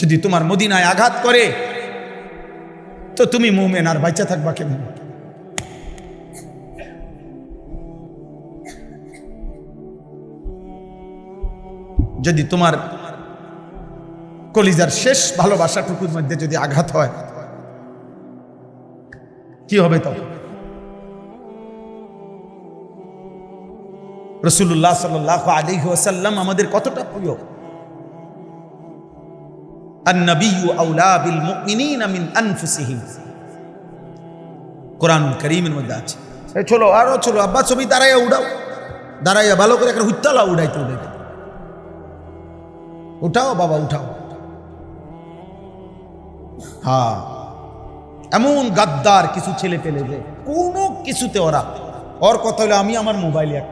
যদি তোমার মদিনায় আঘাত করে, তো তুমি মুমেন আর বাচ্চা থাকবা কেমন? যদি তোমার কলিজার শেষ ভালোবাসাটুকুর মধ্যে যদি আঘাত হয়, কি হবে তখন? রসুল্লাহ সাল্লাহ আলী ওসাল্লাম আমাদের কতটা প্রিয়? কোরআন করিমের মধ্যে আছে। চলো, আরও চলো, আব্বা, ছবি দাঁড়াইয়া উড়াও দাঁড়াইয়া ভালো করে একটা হুত্তালা উড়াইতে উড়াইতে উঠাও বাবা, উঠাও। হ্যাঁ। এমন গাদ্দার কিছু ছেলে পেলে যে কোনো কিছুতে ওরা, ওর কথা হলো আমি আমার মোবাইল এক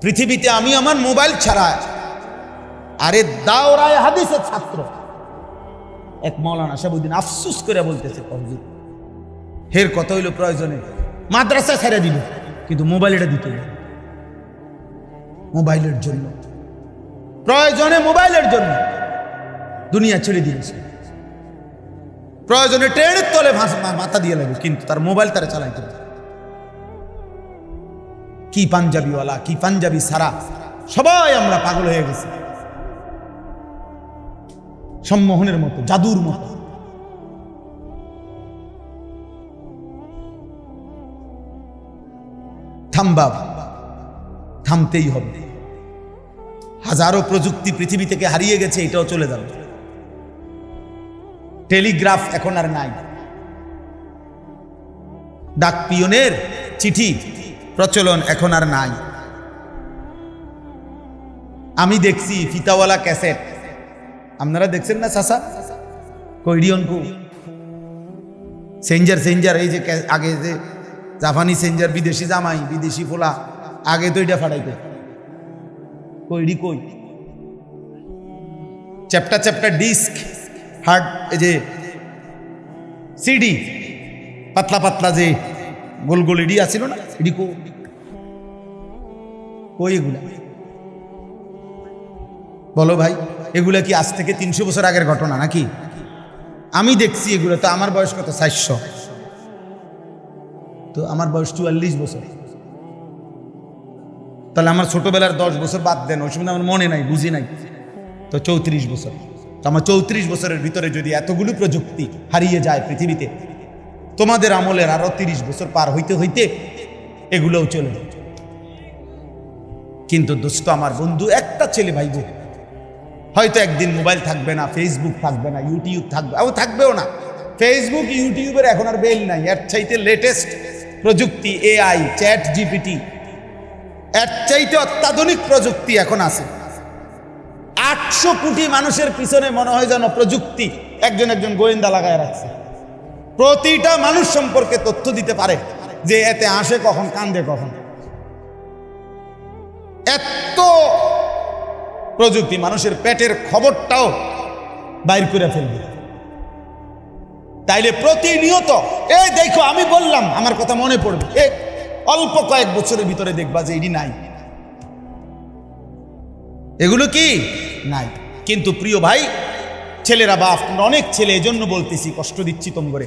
পৃথিবীতে আমি আমার মোবাইল ছাড়া। আরে দাওরায় হাদিসের ছাত্র। এক মৌলানা সাবুদ্দিন আফসুস করে বলতেছে, হুজুর, হের কথা হইল প্রয়োজনে মাদ্রাসা ছেড়ে দিল কিন্তু মোবাইলটা দিতে। মোবাইলের জন্য প্রয়োজনে মোবাইলের জন্য দুনিয়া ছেড়ে দিয়েছে প্রয়োজনে ট্রেনের তলে মাথা দিয়ে লাগবে, কিন্তু তার মোবাইল তারা চালাইতে। কি পাঞ্জাবিওয়ালা, কি পাঞ্জাবি সারা, সবাই আমরা পাগল হয়ে গেছি সম্মোহনের মতো, জাদুর মতো। থামবা থামতেই হবে। হাজারো প্রযুক্তি পৃথিবী থেকে হারিয়ে গেছে, এটাও চলে যাবে। টেলিগ্রাফ এখন আর নাই। ডাক পিয়নের চিঠি প্রচলন এখন আর নাই। আমি দেখছি ফিতাওয়ালা ক্যাসেট। আপনারা দেখছেন না চাষা কৈরিয়নকু সেঞ্জার সেঞ্জার এই যে আগে যে জাপানি সেঞ্জার বিদেশি জামাই, বিদেশি ফোলা, আগে তো এটা ফাটাইতে। কৈরি কই? চ্যাপ্টার চ্যাপ্টার ডিস্ক হার্ড এই যে সিডি পাতলা পাতলা যে গোল গোল ইডি আছিল না ইডি কো কই এগুলা? বলো ভাই। এগুলা কি আজ থেকে তিনশো বছর আগের ঘটনা নাকি? আমি দেখছি এগুলো, তো আমার বয়স কত? চারশো। তো আমার বয়স চুয়াল্লিশ বছর। তাহলে আমার ছোটবেলার দশ বছর বাদ দেন, ওই সময় আমার মনে নাই, বুঝি নাই। তো চৌত্রিশ বছর। তো আমার চৌত্রিশ বছরের ভিতরে যদি এতগুলো প্রযুক্তি হারিয়ে যায় পৃথিবীতে, তোমাদের আমলের আরও তিরিশ বছর পার হইতে হইতে এগুলোও চলে কিন্তু দোস্ত, আমার বন্ধু, একটা ছেলে ভাই বোন হয়তো একদিন মোবাইল থাকবে না ফেসবুক থাকবে না ইউটিউব থাকবে, ও থাকবেও না। ফেসবুক ইউটিউবের এখন আর বেল নাই, এর চাইতে লেটেস্ট প্রযুক্তি এআই চ্যাট জিপিটি এর চাইতে অত্যাধুনিক প্রযুক্তি এখন আছে। আটশো কোটি মানুষের পিছনে মনে হয় যেন প্রযুক্তি একজন একজন গোয়েন্দা লাগায় রাখছে। প্রতিটা মানুষ সম্পর্কে তথ্য দিতে পারে যে এতে আসে কখন, কান্দে কখন। এত প্রযুক্তি মানুষের পেটের খবরটাও বাইর করে ফেলবে। তাইলে প্রতিনিয়ত, এই দেখো আমি বললাম, আমার কথা মনে পড়বে। এ অল্প কয়েক বছরের ভিতরে দেখবা যে এটি নাই। এগুলো কি? নাই। কিন্তু প্রিয় ভাই, ছেলেরা বা আপনারা অনেক ছেলে, এজন্য বলতেছি, কষ্ট দিচ্ছি তোম করে।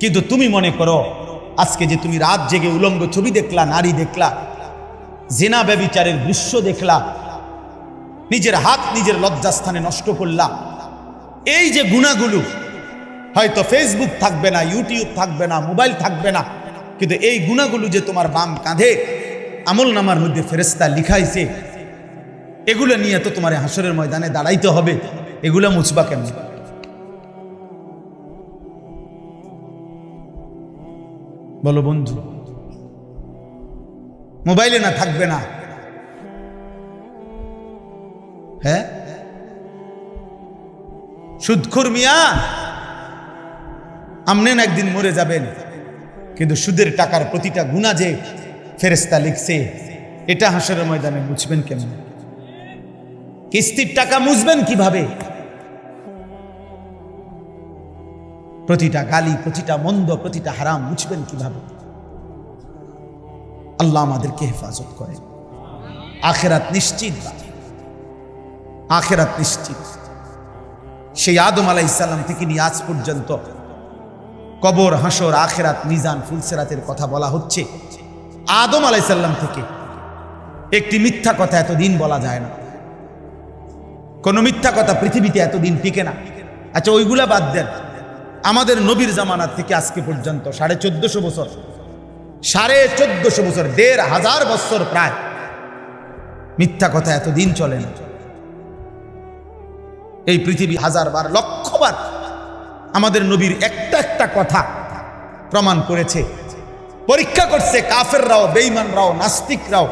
কিন্তু তুমি মনে করো, আজকে যে তুমি রাত জেগে উলঙ্গ ছবি দেখলা, নারী দেখলা, জেনা ব্যবিচারের দৃশ্য দেখলা নিজের হাত নিজের লজ্জাস্থানে নষ্ট করলা এই যে গুণাগুলো, হয়তো ফেসবুক থাকবে না ইউটিউব থাকবে না, মোবাইল থাকবে না, কিন্তু এই গুণাগুলো যে তোমার বাম কাঁধে, আমল নামার মধ্যে ফেরেস্তা লিখাইছে, এগুলো নিয়ে তো তোমার হাসরের ময়দানে দাঁড়াইতে হবে, এগুলো মুছবা কেন? বলো বন্ধু, মোবাইলে না থাকবে না হ্যাঁ? সুদখুর মিয়া, আমনেন একদিন মরে যাবেন, কিন্তু সুদের টাকার প্রতিটা গুণা যে ফেরেস্তা লিখছে, এটা হাসরের ময়দানে বুঝবেন কেমন? কিস্তির টাকা মুছবেন কীভাবে? প্রতিটা গালি, প্রতিটা মন্দ, প্রতিটা হারাম মুছবেন কীভাবে? আল্লাহ আমাদেরকে হেফাজত করে আখেরাত নিশ্চিত আখেরাত নিশ্চিত। সেই আদম আলাই ইসাল্লাম থেকে নিয়ে আজ পর্যন্ত কবর হাসর আখেরাত, মিজান, ফুলসেরাতের কথা বলা হচ্ছে। আদম আলাই সাল্লাম থেকে একটি মিথ্যা কথা এতদিন বলা যায় না। কোনো মিথ্যা কথা পৃথিবীতে এতদিন টিকে না। আচ্ছা ওইগুলা বাদ দেন। আমাদের নবীর জামানার থেকে আজকে পর্যন্ত সাড়ে চোদ্দশো বছর, সাড়ে চোদ্দশো বছর, দেড় হাজার বছর প্রায় মিথ্যা কথা এতদিন চলে না। এই পৃথিবী হাজারবার, লক্ষবার আমাদের নবীর একটা একটা কথা প্রমাণ করেছে। পরীক্ষা করছে কাফেররাও বেইমানরাও নাস্তিকরাও।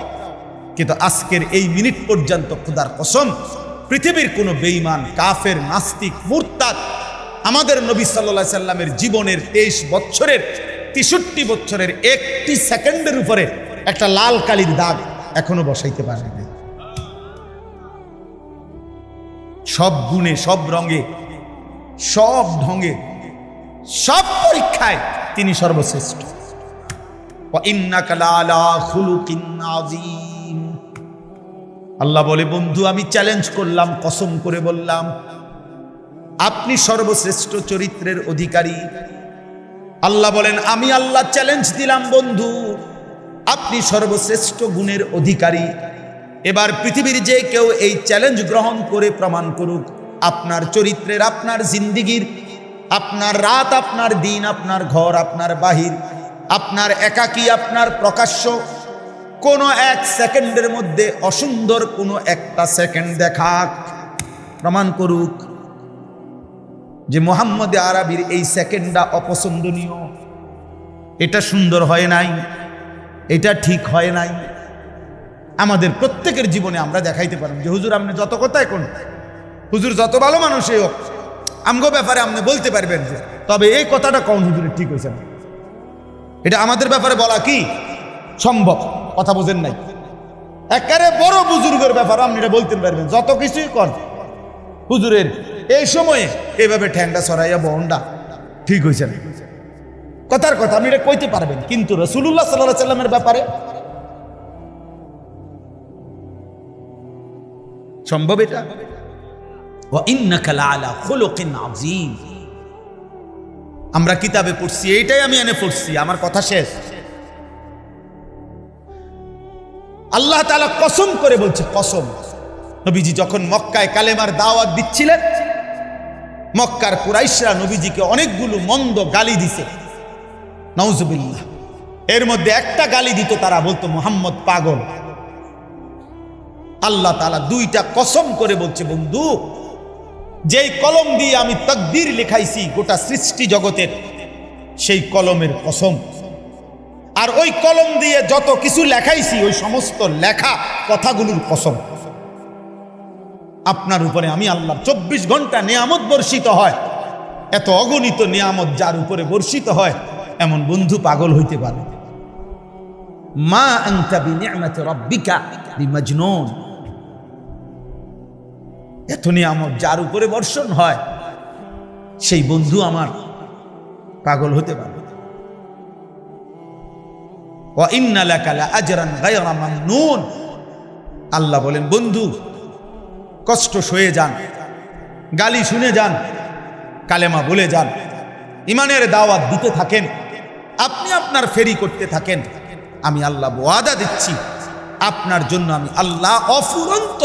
কিন্তু আজকের এই মিনিট পর্যন্ত খুদার কসম, পৃথিবীর কোনো বেইমান কাফের, নাস্তিক, মুরতাদ আমাদের নবী সাল্লা সাল্লামের জীবনের তেইশ বছরের, তেষট্টি বছরের একটি সেকেন্ডের উপরে একটা লাল কালির দাগ এখনও বসাইতে পারেনি। সব গুণে, সব রঙে, সব ঢঙ্গে সব পরীক্ষায় তিনি সর্বশ্রেষ্ঠ। আল্লাহ বলে, বন্ধু, আমি চ্যালেঞ্জ করলাম, কসম করে বললাম, আপনি সর্বশ্রেষ্ঠ চরিত্রের অধিকারী। আল্লাহ বলেন, আমি আল্লাহ চ্যালেঞ্জ দিলাম, বন্ধু, আপনি সর্বশ্রেষ্ঠ গুণের অধিকারী। এবার পৃথিবীর যে কেউ এই চ্যালেঞ্জ গ্রহণ করে প্রমাণ করুক, আপনার চরিত্রের, আপনার জিন্দিগির, আপনার রাত, আপনার দিন, আপনার ঘর, আপনার বাহির, আপনার একাকী, আপনার প্রকাশ্য, কোনো এক সেকেন্ডের মধ্যে অসুন্দর কোনো একটা সেকেন্ড দেখাক, প্রমাণ করুক যে মোহাম্মদ আরবির এই সেকেন্ডটা অপছন্দনীয়। এটা সুন্দর হয় নাই, এটা ঠিক হয় নাই। আমাদের প্রত্যেকের জীবনে আমরা দেখাইতে পারব যে হুজুর আপনি যত কথাই কোন, হুজুর যত ভালো মানুষই হোক, আমগো ব্যাপারে আপনি বলতে পারবেন যে, তবে এই কথাটা কোন হুজুরের ঠিক হয়েছে না? এটা আমাদের ব্যাপারে বলা কি? সম্ভব, কথা বোঝেন নাই। একেবারে বড় বুজুর্গের ব্যাপারে আপনি এটা বলতে পারবেন, যত কিছুই কর। হুজুরের এই সময়ে এইভাবে ঠ্যাংটা সরাইয়া বহনটা ঠিক হয়েছে না। কথার কথা আপনি এটা কইতে পারবেন, কিন্তু রসুল্লাহ সাল্লাহ সাল্লামের ব্যাপারে সম্ভব এটা? আমরা কিতাবে পড়ছি, এইটাই আমি এনে পড়ছি, আমার কথা শেষ। আল্লাহ তালা কসম করে বলছে, কসম। নবীজি যখন মক্কায় কালেমার দাওয়াত দিচ্ছিলেন, মক্কার কুরাইশরা নবীজিকে অনেকগুলো মন্দ গালি দিছে। নওজবিল্লা এর মধ্যে একটা গালি দিত তারা, বলতো, মোহাম্মদ পাগল। আল্লাহ তাআলা দুইটা কসম করে বলছে, বন্ধু, যেই কলম দিয়ে আমি তকদির লেখাইছি গোটা সৃষ্টি জগতের, সেই কলমের কসম। আর ওই কলম দিয়ে যত কিছু লেখাইছি, ওই সমস্ত লেখা কথাগুলোর কসম। আপনার উপরে আমি আল্লাহ চব্বিশ ঘণ্টা নিয়ামত বর্ষিত হয়, এত অগণিত নিয়ামত যার উপরে বর্ষিত হয়, এমন বন্ধু পাগল হইতে পারে। মা আনতা বিনিআমাতি রাব্বিকা বিমাজনুন। এত নিয়ামত যার উপরে বর্ষণ হয়, সেই বন্ধু আমার পাগল হতে পারে আল্লাহ বলেন, বন্ধু, কষ্ট সয়ে যান, গালি শুনে যান, কালেমা বলে যান, ইমানের দাওয়াত দিতে থাকেন, আপনি আপনার ফেরি করতে থাকেন, আমি আল্লাহ ওয়াদা দিচ্ছি, আপনার জন্য আমি আল্লাহ অফুরন্ত।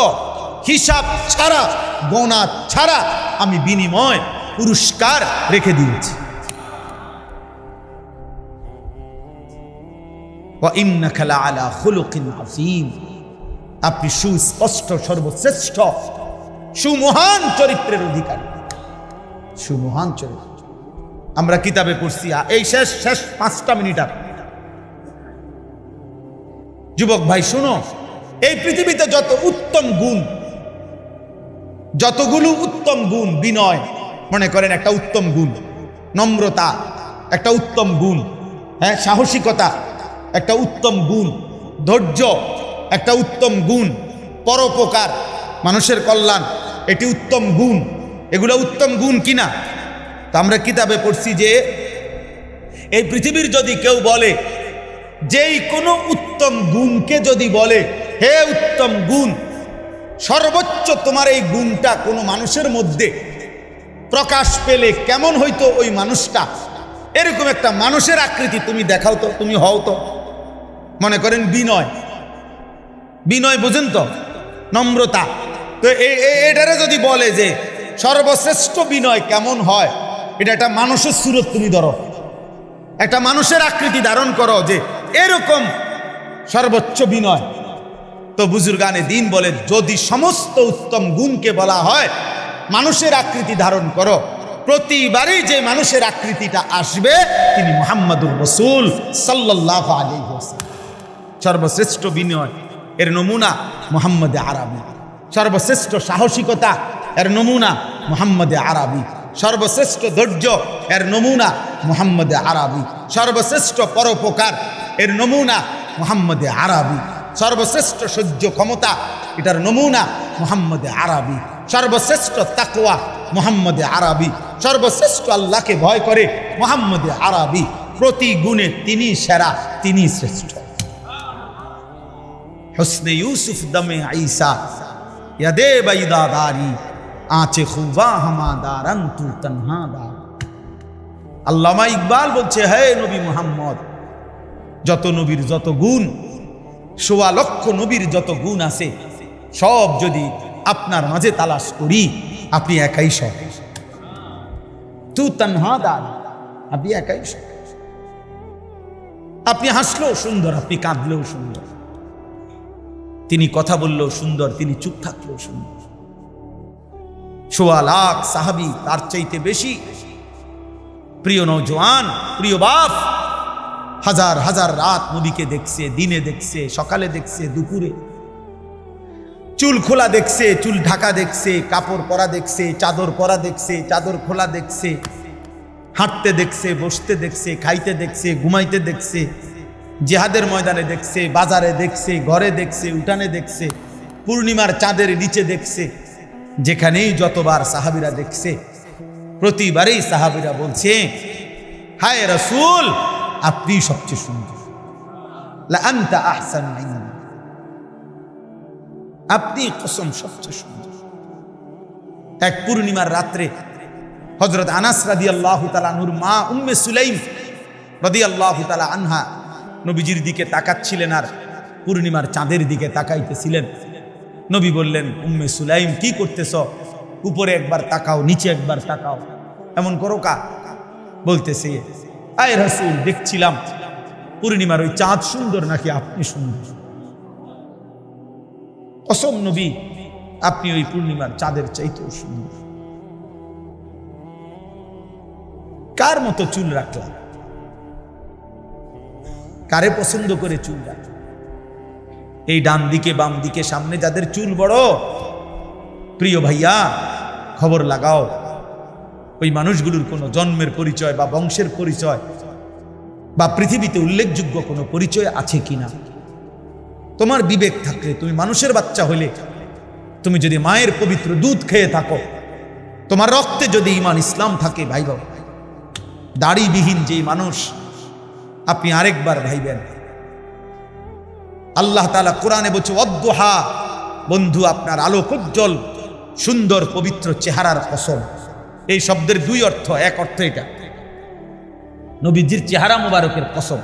হিসাব ছাড়া, গোনা ছাড়া আমি বিনিময়, পুরস্কার রেখে দিয়েছি। আপনি সুস্পষ্ট, সর্বশ্রেষ্ঠ, সুমহান চরিত্রের অধিকারী। সুমহান চরিত্র। আমরা কিতাবে পড়ছি এই শেষ শেষ পাঁচটা মিনিট আর যুবক ভাই, শুনো, এই পৃথিবীতে যত উত্তম গুণ যতগুলো উত্তম গুণ বিনয়, মনে করেন একটা উত্তম গুণ, নম্রতা, একটা উত্তম গুণ হ্যাঁ সাহসিকতা, একটা উত্তম গুণ, ধৈর্য, একটা উত্তম গুণ, পরোপকার, মানুষের কল্যাণ, এটি উত্তম গুণ। এগুলো উত্তম গুণ কিনা? তা আমরা কিতাবে পড়ছি যে, এই পৃথিবীর যদি কেউ বলে, যেই কোনো উত্তম গুণকে যদি বলে, হে উত্তম গুণ সর্বোচ্চ তোমার এই গুণটা কোনো মানুষের মধ্যে প্রকাশ পেলে কেমন হইতো ওই মানুষটা? এরকম একটা মানুষের আকৃতি তুমি দেখাও তো, তুমি হও তো। মনে করেন বিনয়। বিনয় বুঝেন তো? নম্রতা। তো এটারে যদি বলে যে সর্বশ্রেষ্ঠ বিনয় কেমন হয়, এটা একটা মানুষের সুরত তুমি ধরো। একটা মানুষের আকৃতি ধারণ করো যে এরকম সর্বোচ্চ বিনয়। তো বুজুর্গানে দিন বলে, যদি সমস্ত উত্তম গুণকে বলা হয়, মানুষের আকৃতি ধারণ করো। প্রতিবারই যে মানুষের আকৃতিটা আসবে, তিনি মোহাম্মদুর রসুল সাল্লাহ আলী সর্বশ্রেষ্ঠ বিনয়, এর নমুনা মোহাম্মদে আরবি। সর্বশ্রেষ্ঠ সাহসিকতা, এর নমুনা মোহাম্মদে আরবি। সর্বশ্রেষ্ঠ ধৈর্য, এর নমুনা মোহাম্মদে আরবি। সর্বশ্রেষ্ঠ পরোপকার, এর নমুনা মোহাম্মদে আরবি। সর্বশ্রেষ্ঠ সহ্য ক্ষমতা, এটার নমুনা মোহাম্মদে আরবি। সর্বশ্রেষ্ঠ তাকওয়া মোহাম্মদে আরবি। সর্বশ্রেষ্ঠ আল্লাহকে ভয় করে মোহাম্মদে আরবি। প্রতি গুণে তিনি সেরা, তিনি শ্রেষ্ঠ। হসনে ইউসুফ দমে আইসা ইয়াদে বাইদাদারি আঁচে খুবা হামাদারান তু তনহাদার আল্লামা ইকবাল বলছে, হে নবী মোহাম্মদ, যত নবীর যত গুণ সোয়া লক্ষ নবীর যত গুণ আছে, সব যদি আপনার মাঝে তালাশ করি, আপনি একাই সব। তু তনহাদার আপনি একাই সব। আপনি হাসলেও সুন্দর, আপনি কাঁদলেও সুন্দর। তিনি কথা বললেও সুন্দর, তিনি চুপ থাকলেও সুন্দর। সোয়া লাখ সাহাবি তার চাইতে বেশি। প্রিয় নৌজওয়ান প্রিয় বাপ হাজার হাজার রাত নবীকে দেখছে, দিনে দেখছে, সকালে দেখছে, দুপুরে। চুল খোলা দেখছে, চুল ঢাকা দেখছে, কাপড় পরা দেখছে, চাদর পরা দেখছে, চাদর খোলা দেখছে, হাঁটতে দেখছে, বসতে দেখছে, খাইতে দেখছে, ঘুমাইতে দেখছে, জেহাদের ময়দানে দেখছে, বাজারে দেখছে, ঘরে দেখছে, উঠানে দেখছে, পূর্ণিমার চাঁদের নিচে দেখছে, যেখানেই যতবার সাহাবিরা দেখছে, প্রতিবারেই সাহাবিরা বলছে, হায় রসুল আপনি সবচেয়ে সুন্দর। আনতা আহসান। আপনি কসম সবচেয়ে সুন্দর। এক পূর্ণিমার রাত্রে হজরত আনাস রাদি আল্লাহ তালানুর মা উম্মে সুলাইম রদি আল্লাহ তালা আনহা নবীজির দিকে তাকাচ্ছিলেন আর পূর্ণিমার চাঁদের দিকে তাকাইতেছিলেন। নবী বললেন, উম্মে সুলাইম, কি করতেছ? উপরে একবার তাকাও, নিচে একবার তাকাও। এমন করো কা? বলতেছে আয় রসুল, দেখছিলাম। পূর্ণিমার ওই চাঁদ সুন্দর নাকি আপনি সুন্দর? অসম নবী, আপনি ওই পূর্ণিমার চাঁদের চাইতেও সুন্দর। কার মতো চুল রাখলাম? কারে পছন্দ করে চুল রাখলাম? এই ডান দিকে, বাম দিকে, সামনে যাদের চুল বড়, প্রিয় ভাইয়া, খবর লাগাও। ওই মানুষগুলোর কোনো জন্মের পরিচয় বা বংশের পরিচয় বা পৃথিবীতে উল্লেখযোগ্য কোনো পরিচয় আছে কিনা তোমার বিবেক থাকলে, তুমি মানুষের বাচ্চা হলে তুমি যদি মায়ের পবিত্র দুধ খেয়ে থাকো, তোমার রক্তে যদি ইমান ইসলাম থাকে ভাই বাবা দাড়িবিহীন যেই মানুষ, আপনি আরেকবার ভাইবেন, আল্লাহ তালা কোরআনে বলছে, অদ্দোহা, বন্ধু, আপনার আলোকোজ্জ্বল সুন্দর, পবিত্র চেহারার কসম। এই শব্দের দুই অর্থ, এক অর্থ এটা। নবীজির চেহারা মুবারকের কসম।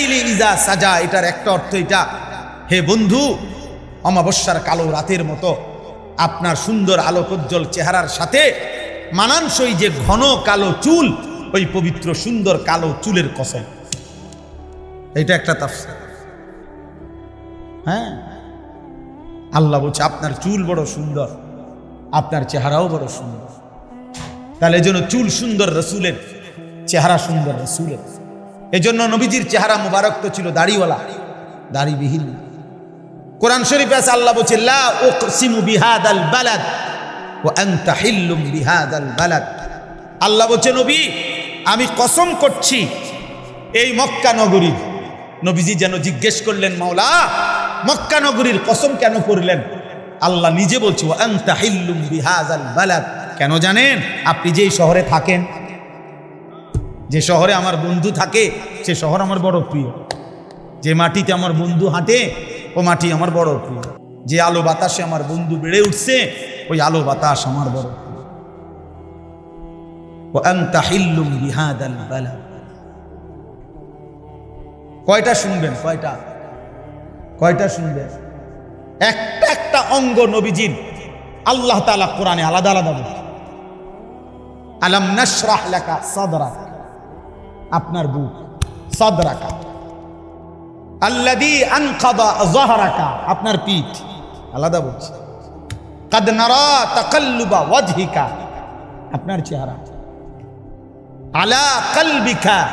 ইজা সাজা, এটার একটা অর্থ এটা। হে বন্ধু, অমাবস্যার কালো রাতের মতো আপনার সুন্দর আলোকোজ্জ্বল চেহারার সাথে মানানসই যে ঘন কালো চুল, ওই পবিত্র সুন্দর কালো চুলের কসম। এটা একটা তাফসীর। হ্যাঁ? আল্লাহ বলছে, আপনার চুল বড় সুন্দর, আপনার চেহারাও বড় সুন্দর। তাহলে এজন্য চুল সুন্দর রসুলের, চেহারা সুন্দর রসুলের। এজন্য নবীজির চেহারা মুবারক তো ছিল দাড়িওয়ালা, দাড়িবিহীন। কোরআন শরীফ আছে, আল্লাহ বলছে, লা উকসিমু বিহাদাল বালাদ ওয়া আনতা হিল্লুম বিহাদাল বালাদ। আল্লাহ বলছে, নবী, আমি কসম করছি এই মক্কা নগরীর। নবীজি যেন জিজ্ঞেস করলেন, মাওলা, মক্কা নগরীর কসম কেন করলেন? আল্লাহ নিজে বলছে, ওয়া আনতা হিল্লুম বিহাদাল বালাদ। কেন জানেন? আপনি যেই শহরে থাকেন, যে শহরে আমার বন্ধু থাকে, সে শহর আমার বড় প্রিয়। যে মাটিতে আমার বন্ধু হাঁটে, ও মাটি আমার বড় প্রিয়। যে আলো বাতাসে আমার বন্ধু বেড়ে উঠছে, ওই আলো বাতাস আমার বড় কয়টা শুনবেন? কয়টা? কয়টা শুনবেন? একটা একটা অঙ্গ নবীজির আল্লাহ তালা কোরআনে আলাদা আলাদা বলে। আলাম নাশরাহ লাকা সাদরাক। আপনার বুক, সাদরাকা। আল্লাযী আনকাদা যাহরাকা, আপনার পিঠ। আলাদা বলছে। কাদ নারা তাকাল্লুবা ওয়াজহিকা, আপনার চেহারা। আলা কলবিকা,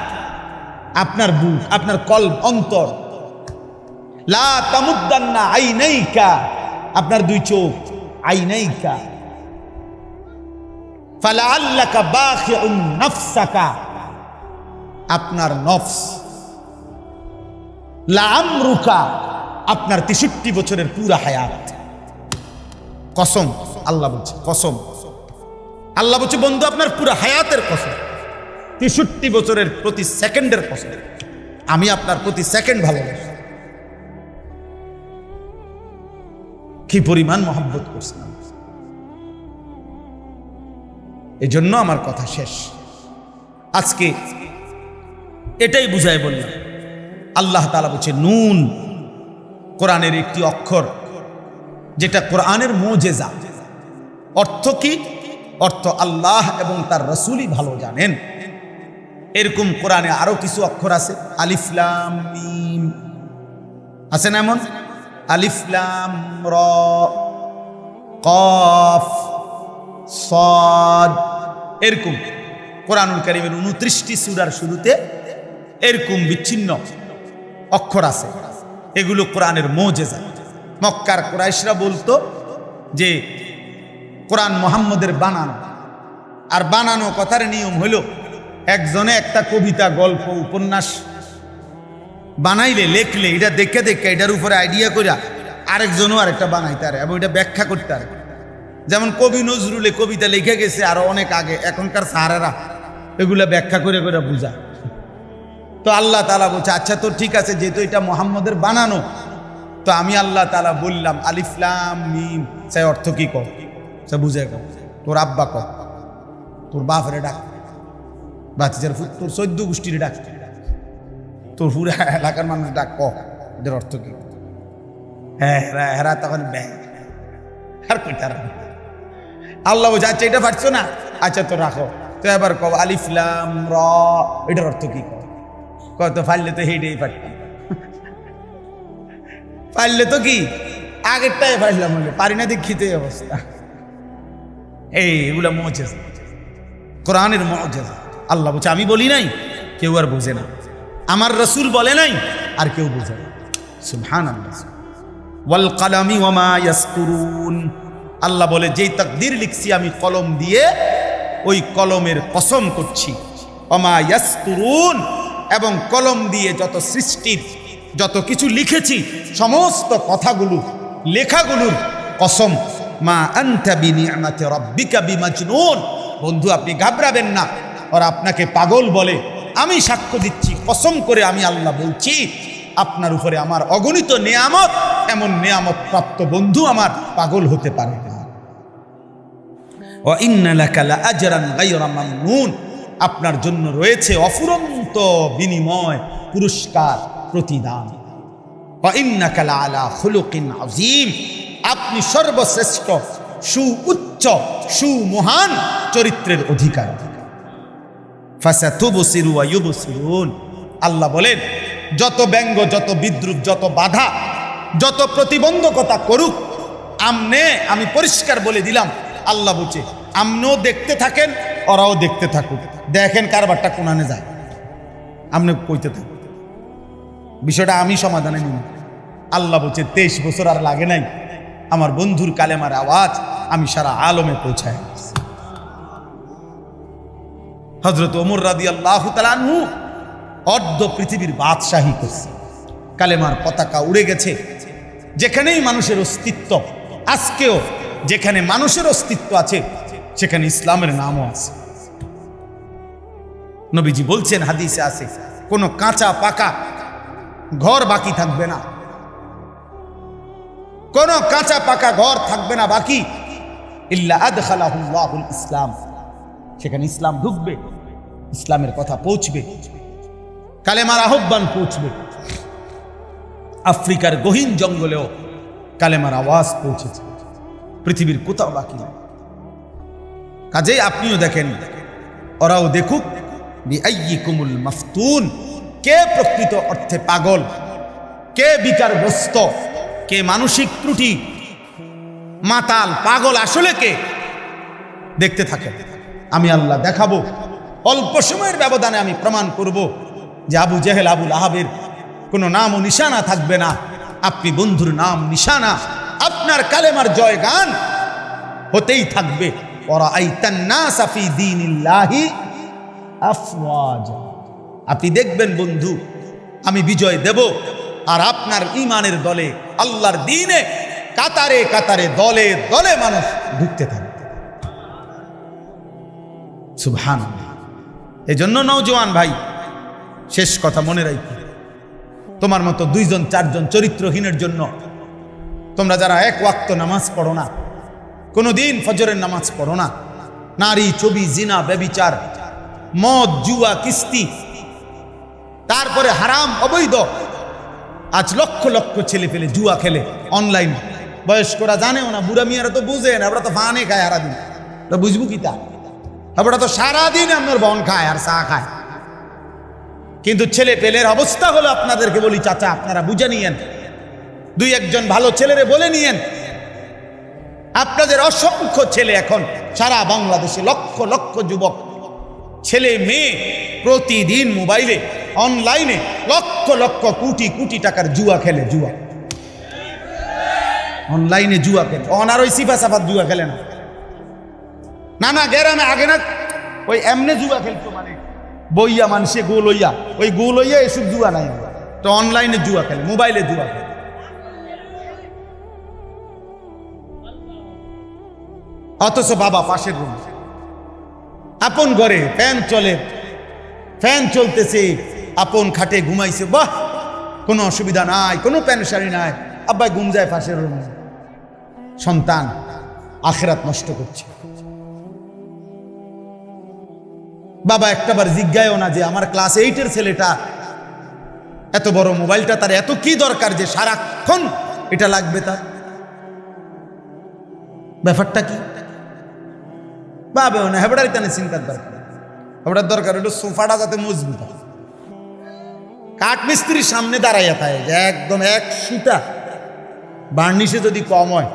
আপনার বুক, আপনার কলব অন্তর। লা তামুদ্দান্না আইনাইকা, আপনার দুই চোখ আইনাইকা। আপনার নফস লা আমরুকা আপনার তেষট্টি বছরের পুরা হায়াত। কসম, আল্লাহ বলছে, কসম। আল্লাহ বলছে, বন্ধু, আপনার পুরো হায়াতের কসম। তেষট্টি বছরের প্রতি সেকেন্ডের কসম। আমি আপনার প্রতি সেকেন্ড ভালোবাসি। কি পরিমাণ মহব্বত করছিলাম এই জন্য আমার কথা শেষ। আজকে এটাই বুঝাই বললাম। আল্লাহ তালা বলছে, নুন কোরআনের একটি অক্ষর, যেটা কোরআনের মোজেজা। অর্থ কি? অর্থ আল্লাহ এবং তার রসুলই ভালো জানেন। এরকম কোরআনে আরও কিছু অক্ষর আছে। আলিফলাম আছে না এমন? আলিফলাম র, কফ, সদ এরকম। কোরআনুল কারিমের উনত্রিশটি সুরার শুরুতে এরকম বিচ্ছিন্ন অক্ষর আছে। এগুলো কোরআনের মোজেজা। মক্কার কোরাইশরা বলতো যে কোরআন মোহাম্মদের বানানো। আর বানানো কথার নিয়ম হলো, একজনে একটা কবিতা, গল্প, উপন্যাস বানাইলে, লেখলে, এটা দেখে দেখে এটার উপরে আইডিয়া করিয়া আরেকজনও আরেকটা বানাইতে আরে এবং এটা ব্যাখ্যা করতে আরে যেমন কবি নজরুলে কবিতা লিখে গেছে আরও অনেক আগে, এখনকার সাহারেরা এগুলা ব্যাখ্যা করে করে বুঝা। তো আল্লাহ তালা বলছে আচ্ছা তো ঠিক আছে, যেহেতু এটা মোহাম্মদের বানানো, তো আমি আল্লাহ তালা বললাম আলিফলাম মিম, সে অর্থ কি কর? সে বুঝে কর। তোর আব্বা কর। তোর বাপরে ডাক। বাচ্চার তোর চোদ্দ গোষ্ঠীর ডাক। তোর পুরো এলাকার মানুষ ডাক, ক? এদের অর্থ কি? হ্যাঁ হেরা হেরা তখন ব্যয় আর রাখো আল্লাহ আচ্ছা এটা পারছ না? আচ্ছা তো রাখো। তো এবার কব আলিফলাম র। এটার অর্থ কি? কত ফাইলে তো হেঁটেই পারতাম পারলে তো কি? আগেরটাই পারলাম হলে পারি না দেখিতে অবস্থা। এই, এগুলা মজেজ। কোরআনের মজেজ। আল্লাহ বলছে, আমি বলি নাই, কেউ আর বোঝে না। আমার রসুল বলে নাই, আর কেউ বোঝে না। সুবহান আল্লাহ ওয়াল কালামি ওয়ামা ইয়াসকুরুন। আল্লাহ বলে, যেই তাকদির লিখছি, আমি কলম দিয়ে ওই কলমের কসম করছি। ওমা ইয়াসকুরুন এবং কলম দিয়ে যত সৃষ্টির যত কিছু লিখেছি, সমস্ত কথাগুলো লেখাগুলোর কসম। মা আনতা বিনিয়ামাতি রাব্বিকা বিমাজনুন। বন্ধু, আপনি ঘাবড়াবেন না। ওরা আপনাকে পাগল বলে, আমি সাক্ষ্য দিচ্ছি, কসম করে আমি আল্লাহ বলছি, আপনার উপরে আমার অগণিত নেয়ামত এমন নেয়ামত প্রাপ্ত বন্ধু আমার পাগল হতে পারে আপনার জন্য রয়েছে অফুরন্ত বিনিময়, পুরস্কার, প্রতিদান। আপনি সর্বশ্রেষ্ঠ, সুউচ্চ, সুমহান চরিত্রের অধিকার। আল্লাহ বলেন, যত ব্যঙ্গ, যত বিদ্রুপ, যত বাধা যত প্রতিবন্ধকতা করুক, আমনে আমি পরিষ্কার বলে দিলাম, আল্লাহ বুঝে। আমনেও দেখতে থাকেন, ওরাও দেখতে থাকুক। দেখেন কারবারটা কোনানে যায়। আমনে কইতে থাকুক। বিষয়টা আমি সমাধানে নিব। আল্লাহ বলছে তেইশ বছর আর লাগে নাই। আমার বন্ধুর কালেমার আওয়াজ আমি সারা আলমে পৌঁছায় হজরত ওমর রাদি আল্লাহ অর্ধ পৃথিবীর বাদশাহী করছে। কালেমার পতাকা উড়ে গেছে। যেখানেই মানুষের অস্তিত্ব, আজকেও যেখানে মানুষের অস্তিত্ব আছে, সেখানে ইসলামের নামও আছে। নবীজি বলছেন, হাদিসে আছে, কোনো কাঁচা পাকা ঘর বাকি থাকবে না। কোনো কাঁচা পাকা ঘর থাকবে না বাকি। ইল্লা ইসলাম। সেখানে ইসলাম ঢুকবে, ইসলামের কথা পৌঁছবে। কালেমার আহ্বান পৌঁছবে। আফ্রিকার গহীন জঙ্গলেও কালেমার আওয়াজ পৌঁছেছে। পৃথিবীর কোথাও বাকি কাজেই আপনিও দেখেন, ওরাও দেখুক কুমুল মাফতুন, কে প্রকৃত অর্থে পাগল, কে বিকারগ্রস্ত, কে মানসিক ত্রুটি, মাতাল পাগল আসলে কে? দেখতে থাকে আমি আল্লাহ দেখাবো, অল্প সময়ের ব্যবধানে আমি প্রমাণ করব যে আবু জেহেল, আবুল আহাবের কোনো নাম ও নিশানা থাকবে না। আপনি বন্ধুর নাম নিশানা, আপনার কালেমার জয় গান হতেই থাকবে। ওরা আপনি দেখবেন বন্ধু, আমি বিজয় দেব আর আপনার ইমানের দলে, আল্লাহর দিনে কাতারে কাতারে, দলে দলে মানুষ ঢুকতে থাকবে। সুবহান এই জন্য নৌজওয়ান ভাই, শেষ কথা মনে রাখি। তোমার মতো দুইজন, চারজন চরিত্রহীনের জন্য। তোমরা যারা এক ওয়াক্ত নামাজ পড়ো না কোনো দিন ফজরের নামাজ পড়ো না। নারী, ছবি, জিনা, ব্যবিচার, মদ, জুয়া, কিস্তি, তারপরে হারাম, অবৈধ। আজ লক্ষ লক্ষ ছেলে পেলে জুয়া খেলে অনলাইন। বয়স্করা জানেও না, বুড়া মিয়ারা তো বুঝে না ওরা তো ফানে খায় সারাদিন। তো বুঝব কি তা? ওরা তো সারাদিন আপনার বন খায় আর চা খায়। কিন্তু ছেলে পেলের অবস্থা হলো আপনাদেরকে বলি, চাচা, আপনারা বুঝে নিয়েন। দুই একজন ভালো ছেলেরে বলে নিয়েন। আপনাদের অসংখ্য ছেলে এখন, সারা বাংলাদেশে লক্ষ লক্ষ যুবক। ছেলে মেয়ে প্রতিদিন মোবাইলে, অনলাইনে লক্ষ লক্ষ কোটি কোটি টাকার জুয়া খেলে, জুয়া। অনলাইনে জুয়া খেলে অনার ওই সিফা সাফাত জুয়া খেলে না। না গ্যারামে আগে না, ওই এমনে জুয়া খেলতো মানে। বইয়া মানুষে গোল লইয়া ওই গোল লইয়া এসব জুয়া নাই। তো অনলাইনে জুয়া খেলে মোবাইলে জুয়া খেলে। অথচ বাবা পাশের রুম আপন ঘরে ফ্যান চলে ফ্যান চলতেছে, আপন খাটে ঘুমাইছে। বাহ! কোনো অসুবিধা নাই, কোনো প্যানসারি নাই। আব্বাই ঘুম যায় পাশের রুমে সন্তান আখেরাত নষ্ট করছে। বাবা একটাবার জিজ্ঞায়ও না যে আমার ক্লাস এইটের ছেলেটা এত বড় মোবাইলটা তার এত কি দরকার যে সারাক্ষণ এটা লাগবে তার? ব্যাপারটা কি? ভাবেও না, হেবড়ার কেন চিন্তার দরকার হেবড়ার দরকার হলো সোফাটা যাতে মজবুত হয়। কাঠ মিস্ত্রির সামনে দাঁড়াইয়া থাকে যে একদম এক সুতা। বার্নিশে যদি কম হয়,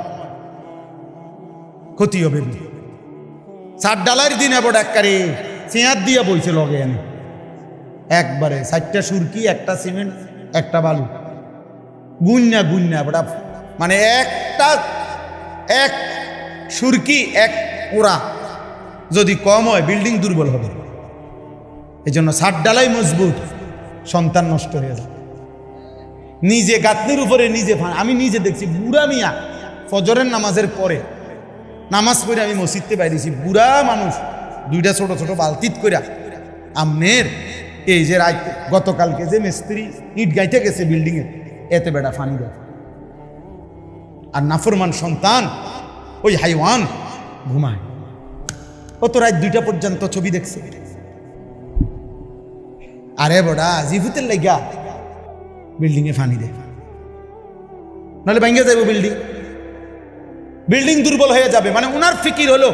ক্ষতি হবে সাত ডালার দিন এবার একবারে চেয়ার দিয়া বইছে লগে এনে। একবারে চারটা সুরকি, একটা সিমেন্ট, একটা বালু। গুন্যা গুন্যা বড়া। মানে একটা, এক সুরকি, এক ওরা যদি কম হয়, বিল্ডিং দুর্বল হবে। এই জন্য সাত ডালাই মজবুত, সন্তান নষ্ট হয়ে যায়। নিজে গাতনির উপরে নিজে আমি নিজে দেখছি, বুড়া মিয়া ফজরের নামাজের পরে, নামাজ পড়ে আমি মসজিদতে বাইরেছি, বুড়া মানুষ। দুইটা ছোট ছোট বালতিত কইরা। আমনের, এই যে গতকালকে যে মিস্ত্রি ইট গাইতে গেছে বিল্ডিংয়ে, এতে বেটা ফানি দেয় আর নাফরমান সন্তান, ওই হাইওয়ান, ঘুমায়। ও তো রাত দুইটা পর্যন্ত ছবি দেখছে। আরে বড়া জিভুতের লাইগা। বিল্ডিং এ ফানি দে নাহলে ভেঙে যাব বিল্ডিং। বিল্ডিং দুর্বল হয়ে যাবে মানে ওনার ফিকির হলো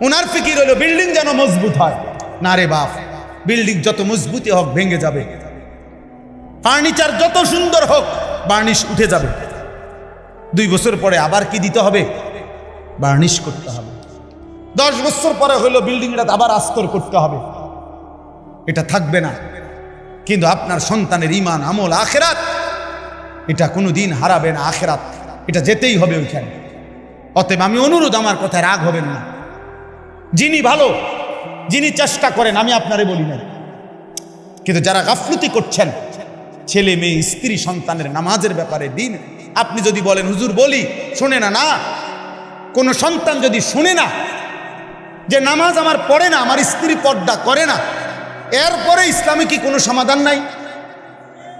উনার ফিকির হলো বিল্ডিং যেন মজবুত হয়। না রে বাপ, বিল্ডিং যত মজবুতি হোক, ভেঙে যাবে। ফার্নিচার যত সুন্দর হোক, বার্নিশ উঠে যাবে। দুই বছর পরে আবার কি দিতে হবে? বার্নিশ করতে হবে। দশ বছর পরে হলো বিল্ডিংটা আবার আস্তর করতে হবে। এটা থাকবে না। কিন্তু আপনার সন্তানের ইমান আমল, আখেরাত, এটা কোনো দিন হারাবে না আখেরাত। এটা যেতেই হবে ওইখানে। অতএব আমি অনুরোধ, আমার কথায় রাগ হবেন না। যিনি ভালো, যিনি চেষ্টা করেন, আমি আপনারে বলি না কিন্তু যারা গাফলতি করছেন, ছেলে, মেয়ে, স্ত্রী, সন্তানের নামাজের ব্যাপারে, দিন, আপনি যদি বলেন, হুজুর, বলি, শোনে না না। কোনো সন্তান যদি শুনে না যে নামাজ আমার পড়ে না, আমার স্ত্রী পর্দা করে না, এরপরে ইসলামে কি কোনো সমাধান নাই?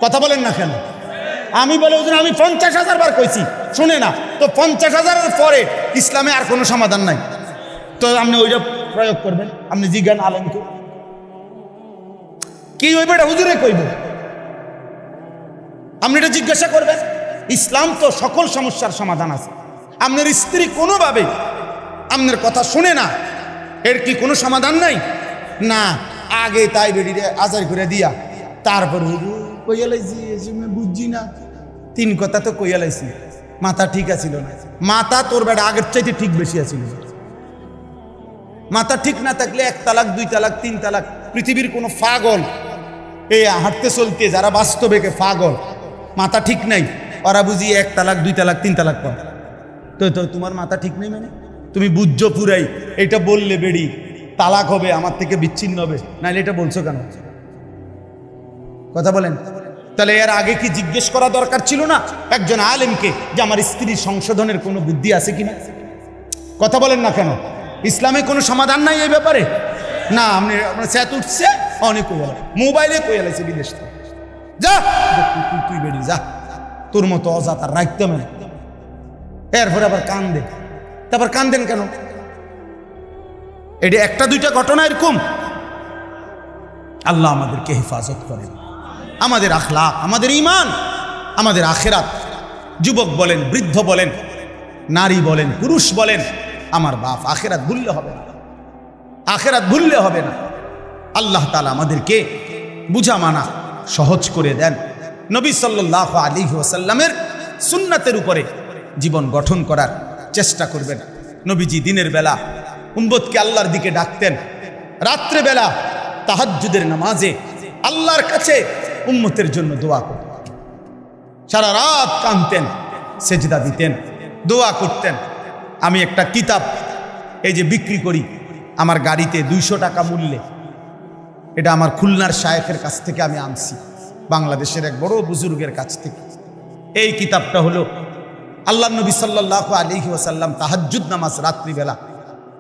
কথা বলেন না কেন? আমি বলে, হুজুর, আমি পঞ্চাশ হাজার বার কইছি, শুনে না। তো পঞ্চাশ হাজারের পরে ইসলামে আর কোনো সমাধান নাই। তো আপনি ওইটা প্রয়োগ করবেন। আপনি জিজ্ঞান আলেমকে কি। ওই বেটা হুজুরে কইব? আপনি এটা জিজ্ঞাসা করবেন, ইসলাম তো সকল সমস্যার সমাধান আছে। আপনার স্ত্রী কোনোভাবে আপনার কথা শুনে না, এর কি কোনো সমাধান নাই? না, আগে তাই বেরিয়ে আজার করে দিয়া, তারপর বুঝছি না। তিন কথা তো কইয়া লাইছি মাথা ঠিক আছিল না। মাথা তোর বেটা আগের চাইতে ঠিক বেশি আছিল। মাথা ঠিক না থাকলে এক তালাক, দুই তালাক, তিন তালাক। পৃথিবীর কোনো ফাগল এই হাঁটতে চলতে, যারা বাস্তবেকে ফাগল মাথা ঠিক নাই, ওরা বুঝি এক তালাক, দুই তালাক, তিন তালাক পর তো তো তোমার মাথা ঠিক নেই মানে? তুমি বুঝছ পুরাই, এটা বললে বেড়ি, তালাক হবে, আমার থেকে বিচ্ছিন্ন হবে, নাহলে এটা বলছো কেন? কথা বলেন। তাহলে এর আগে কি জিজ্ঞেস করা দরকার ছিল না একজন আলেমকে যে আমার স্ত্রীর সংশোধনের কোনো বুদ্ধি আছে কিনা? কথা বলেন না কেন? ইসলামে কোনো সমাধান নাই এই ব্যাপারে? না, আপনি, আপনার স্যাত উঠছে, অনেক মোবাইলে কইয়ালাইছে বিদেশ থেকে। যা! তুই- তুই- বেরিয়ে যা। তোর মতো অজাতার রাখতে হবে এরপরে আবার কান কান্দে। তারপর কান্দেন কেন? এটা একটা দুইটা ঘটনা এরকম। আল্লাহ আমাদেরকে হেফাজত করেন। আমাদের আখলা আমাদের ইমান আমাদের আখেরাত। যুবক বলেন, বৃদ্ধ বলেন, নারী বলেন, পুরুষ বলেন আমার বাপ আখেরাত ভুললে হবে না। আখেরাত ভুললে হবে না। আল্লাহ তালা আমাদেরকে বুঝা মানা সহজ করে দেন। নবী সাল্লাহ আলী ওসাল্লামের সুন্নাতের উপরে জীবন গঠন করার চেষ্টা করবেন। নবীজি দিনের বেলা উম্বতকে আল্লাহর দিকে ডাকতেন। রাত্রে বেলা তাহাজ্জুদের নামাজে আল্লাহর কাছে উম্মতের জন্য দোয়া করতেন। সারা রাত কানতেন সেজদা দিতেন, দোয়া করতেন। আমি একটা কিতাব এই যে বিক্রি করি আমার গাড়িতে দুইশো টাকা মূল্যে। এটা আমার খুলনার শায়েখের কাছ থেকে আমি আনছি, বাংলাদেশের এক বড় বুজুর্গের কাছ থেকে। এই কিতাবটা হলো আল্লাহ নবী সাল্লাহ আলহি ওসাল্লাম তাহাজ্জুদ নামাজ রাত্রিবেলা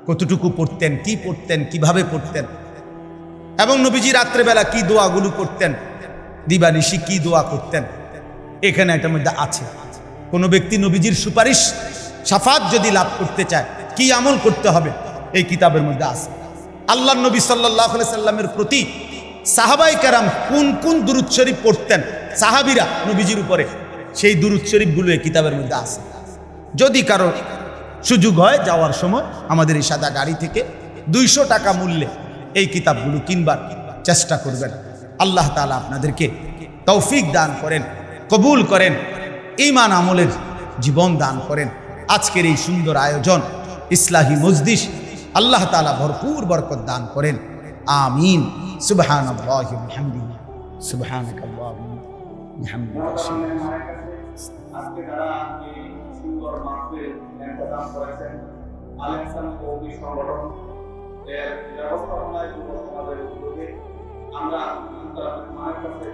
কতটুকু পড়তেন, কি পড়তেন, কীভাবে পড়তেন এবং নবীজি রাত্রেবেলা কি দোয়াগুলো করতেন, দিবানিশি কি দোয়া করতেন, এখানে এটার মধ্যে আছে। কোনো ব্যক্তি নবীজির সুপারিশ সাফাত যদি লাভ করতে চায়, কি আমল করতে হবে? এই কিতাবের মধ্যে আছে। আল্লাহ নবী সাল্লাহ সাল্লামের প্রতি সাহাবাই কারাম কোন কোন দুরুদ শরীফ পড়তেন? সাহাবিরা নবীজির উপরে। সেই দুরুদ শরীফগুলো এই কিতাবের মধ্যে আছে। যদি কারও সুযোগ হয় যাওয়ার সময় আমাদের এই সাদা গাড়ি থেকে দুইশো টাকা মূল্যে এই কিতাবগুলো কিনবার চেষ্টা করবেন। আল্লাহ তালা আপনাদেরকে তৌফিক দান করেন, কবুল করেন ইমান আমলের জীবন দান করেন। আজকের এই সুন্দর আয়োজন, ইসলাহী মজদিস আল্লাহ তালা ভরপুর বরকত দান করেন। আমিন। সুবহান আমরা মায়ের কাছে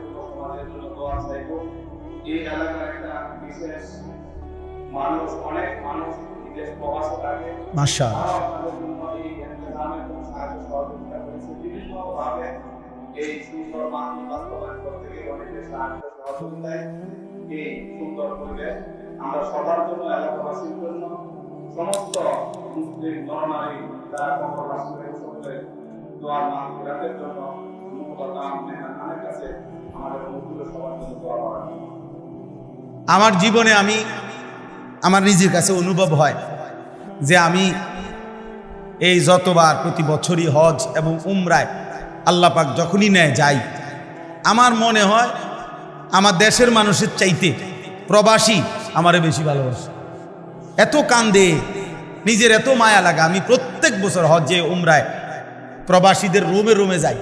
এই এলাকার একটা বিশেষ মানুষ অনেক মানুষ বিদেশ প্রবাসে থাকে মাশা তারাও আপনাদের জন্য এই ইন্তজামে খুব সাহায্য সহযোগিতা করেছে। বিভিন্নভাবে এই সুন্দর মাহফিল বাস্তবায়ন করতে গিয়ে অনেকের সাহায্য সহযোগিতায় এই সুন্দর পরিবেশ আমরা সবার জন্য এলাকাবাসীর জন্য সমস্ত মুসলিম নরনারী যারা কবর রাষ্ট্রের সকলে দোয়ার মাহফিলাতের জন্য মুখতা কাছে আমাদের মুখগুলো সবার জন্য দোয়া করা আমার জীবনে আমি আমার নিজের কাছে অনুভব হয় যে আমি এই যতবার প্রতি বছরই হজ এবং উমরায় আল্লাহ পাক যখনই নেয় যাই, আমার মনে হয় আমার দেশের মানুষের চাইতে প্রবাসী আমারে বেশি ভালোবাসে। এত কান্দে, নিজের এত মায়া লাগা, আমি প্রত্যেক বছর হজে, উমরায় প্রবাসীদের রোমে রোমে যাই।